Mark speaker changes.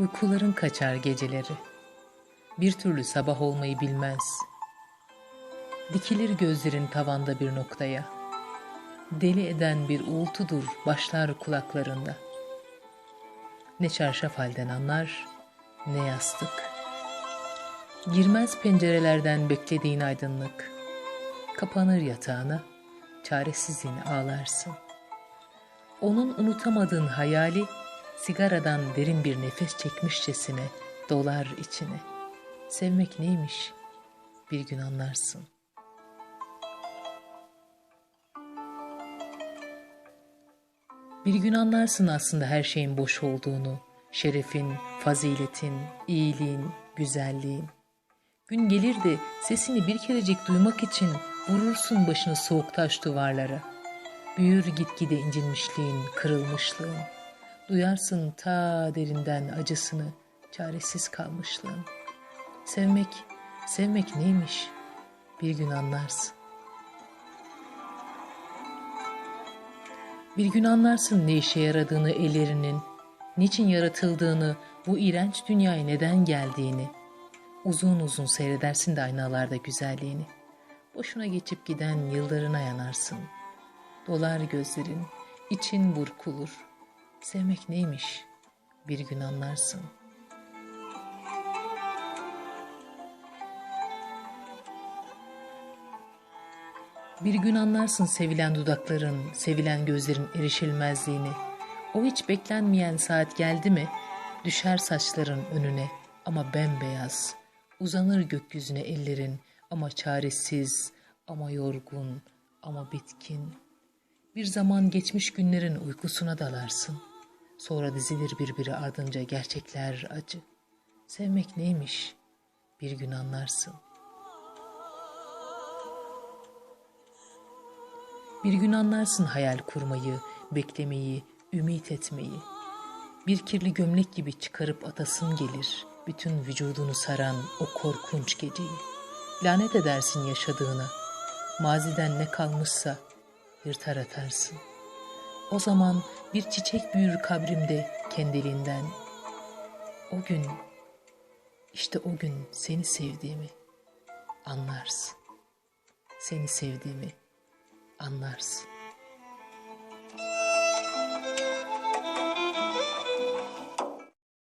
Speaker 1: Uykuların kaçar geceleri. Bir türlü sabah olmayı bilmez. Dikilir gözlerin tavanda bir noktaya. Deli eden bir uğultudur başlar kulaklarında. Ne çarşaf halden anlar, ne yastık. Girmez pencerelerden beklediğin aydınlık. Kapanır yatağına, çaresizliğini ağlarsın. Onun unutamadığın hayali sigaradan derin bir nefes çekmişçesine dolar içine. Sevmek neymiş? Bir gün anlarsın. Bir gün anlarsın aslında her şeyin boş olduğunu, şerefin, faziletin, iyiliğin, güzelliğin. Gün gelir de sesini bir kerecik duymak için vurursun başını soğuk taş duvarlara. Büyür gitgide incinmişliğin, kırılmışlığın. Duyarsın ta derinden acısını, çaresiz kalmışlığın. Sevmek, sevmek neymiş? Bir gün anlarsın. Bir gün anlarsın ne işe yaradığını ellerinin, niçin yaratıldığını, bu iğrenç dünyaya neden geldiğini. Uzun uzun seyredersin de aynalarda güzelliğini. Boşuna geçip giden yıllarına yanarsın. Dolar gözlerin, için burkulur. Sevmek neymiş? Bir gün anlarsın. Bir gün anlarsın sevilen dudakların, sevilen gözlerin erişilmezliğini. O hiç beklenmeyen saat geldi mi, düşer saçların önüne ama bembeyaz. Uzanır gökyüzüne ellerin ama çaresiz, ama yorgun, ama bitkin. Bir zaman geçmiş günlerin uykusuna dalarsın. Sonra dizilir birbiri ardınca gerçekler acı. Sevmek neymiş? Bir gün anlarsın. Bir gün anlarsın hayal kurmayı, beklemeyi, ümit etmeyi. Bir kirli gömlek gibi çıkarıp atasın gelir, bütün vücudunu saran o korkunç geceyi. Lanet edersin yaşadığına, maziden ne kalmışsa yırtar atarsın. O zaman bir çiçek büyür kabrimde kendiliğinden. O gün, işte o gün seni sevdiğimi anlarsın. Seni sevdiğimi anlarsın.